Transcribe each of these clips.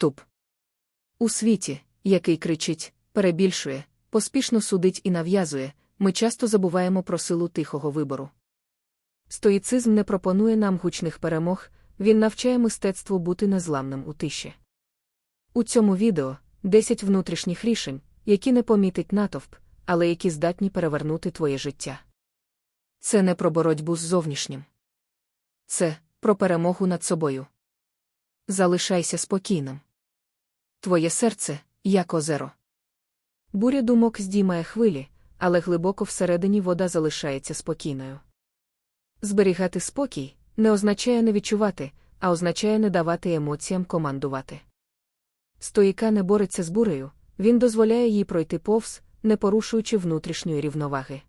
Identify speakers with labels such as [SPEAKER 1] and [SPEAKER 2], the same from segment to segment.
[SPEAKER 1] Вступ. У світі, який кричить, перебільшує, поспішно судить і нав'язує, ми часто забуваємо про силу тихого вибору. Стоїцизм не пропонує нам гучних перемог, він навчає мистецтву бути незламним у тиші. У цьому відео 10 внутрішніх рішень, які не помітить натовп, але які здатні перевернути твоє життя. Це не про боротьбу з зовнішнім. Це про перемогу над собою. Залишайся спокійним. Твоє серце, як озеро. Буря думок здіймає хвилі, але глибоко всередині вода залишається спокійною. Зберігати спокій не означає не відчувати, а означає не давати емоціям командувати. Стоїка не бореться з бурею, він дозволяє їй пройти повз, не порушуючи внутрішньої рівноваги.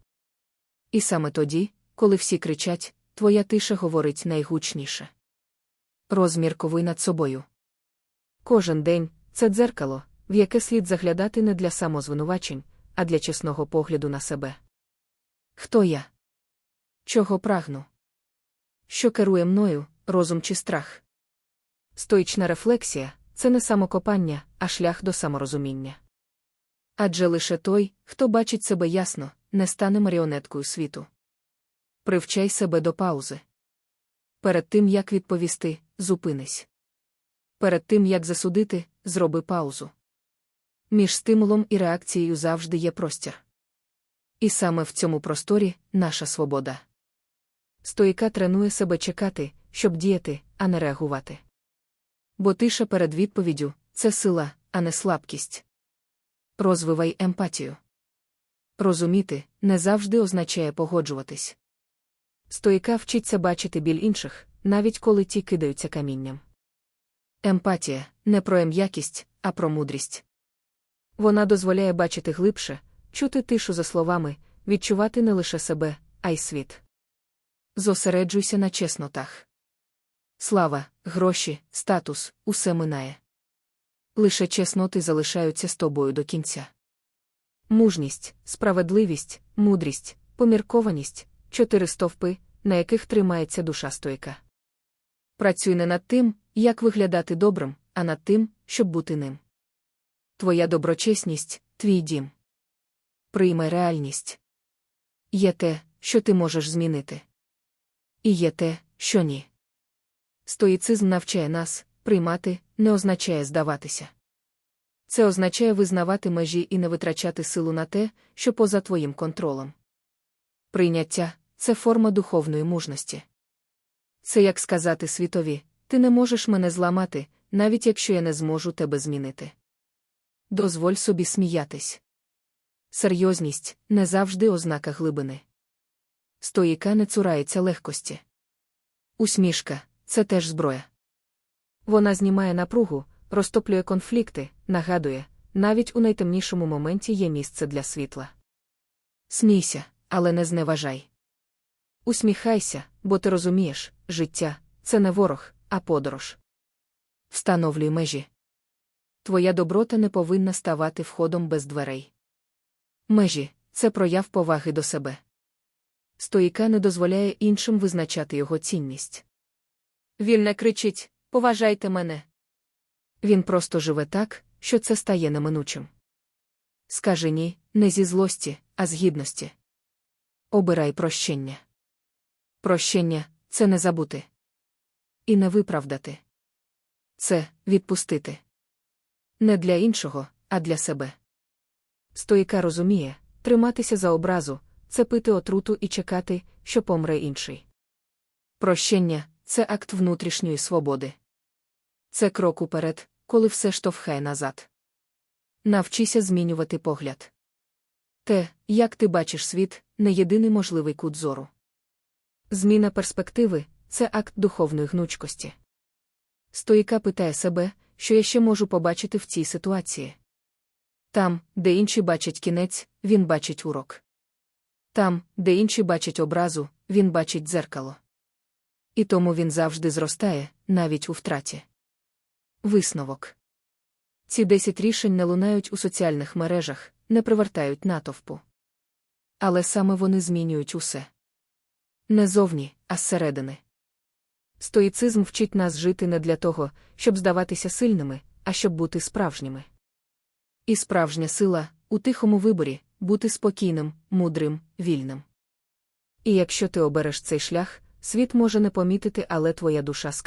[SPEAKER 1] І саме тоді, коли всі кричать, твоя тиша говорить найгучніше. Розмірковуй над собою. Кожен день це дзеркало, в яке слід заглядати не для самозвинувачень, а для чесного погляду на себе. Хто я? Чого прагну? Що керує мною, розум чи страх? Стоїчна рефлексія це не самокопання, а шлях до саморозуміння. Адже лише той, хто бачить себе ясно, не стане маріонеткою світу. Привчай себе до паузи. Перед тим, як відповісти, зупинись. Перед тим, як засудити, зроби паузу. Між стимулом і реакцією завжди є простір. І саме в цьому просторі наша свобода. Стоїка тренує себе чекати, щоб діяти, а не реагувати. Бо тиша перед відповіддю це сила, а не слабкість. Розвивай емпатію. Розуміти не завжди означає погоджуватись. Стоїка вчиться бачити біль інших, навіть коли ті кидаються камінням. Емпатія не про ем'якість, а про мудрість. Вона дозволяє бачити глибше, чути тишу за словами, відчувати не лише себе, а й світ. Зосереджуйся на чеснотах. Слава, гроші, статус усе минає. Лише чесноти залишаються з тобою до кінця. Мужність, справедливість, мудрість, поміркованість чотири стовпи, на яких тримається душа стоїка. Працюй не над тим, як виглядати добрим, а над тим, щоб бути ним. Твоя доброчесність, твій дім. Приймай реальність. Є те, що ти можеш змінити. І є те, що ні. Стоїцизм навчає нас, приймати не означає здаватися. Це означає визнавати межі і не витрачати силу на те, що поза твоїм контролем. Прийняття це форма духовної мужності. Це як сказати світові, ти не можеш мене зламати, навіть якщо я не зможу тебе змінити. Дозволь собі сміятись. Серйозність не завжди ознака глибини. Стоїка не цурається легкості. Усмішка це теж зброя. Вона знімає напругу, розтоплює конфлікти, нагадує, навіть у найтемнішому моменті є місце для світла. Смійся, але не зневажай. Усміхайся, бо ти розумієш, життя це не ворог, а подорож. Встановлюй межі. Твоя доброта не повинна ставати входом без дверей. Межі це прояв поваги до себе. Стоїка не дозволяє іншим визначати його цінність. Він не кричить Поважайте мене. Він просто живе так, що це стає неминучим. Скажи ні, не зі злості, а з гідності. Обирай прощення. Прощення це не забути. І не виправдати. Це відпустити. Не для іншого, а для себе. Стоїка розуміє, триматися за образу це пити отруту і чекати, що помре інший. Прощення це акт внутрішньої свободи. Це крок уперед, коли все штовхає назад. Навчися змінювати погляд. Те, як ти бачиш світ, не єдиний можливий кут зору. Зміна перспективи це акт духовної гнучкості. Стоїка питає себе, що я ще можу побачити в цій ситуації. Там, де інші бачать кінець, він бачить урок. Там, де інші бачать образу, він бачить дзеркало. І тому він завжди зростає, навіть у втраті. Висновок. Ці 10 рішень не лунають у соціальних мережах, не привертають натовпу. Але саме вони змінюють усе. Не зовні, а зсередини. Стоїцизм вчить нас жити не для того, щоб здаватися сильними, а щоб бути справжніми. І справжня сила у тихому виборі бути спокійним, мудрим, вільним. І якщо ти обереш цей шлях, світ може не помітити, але твоя душа скаже.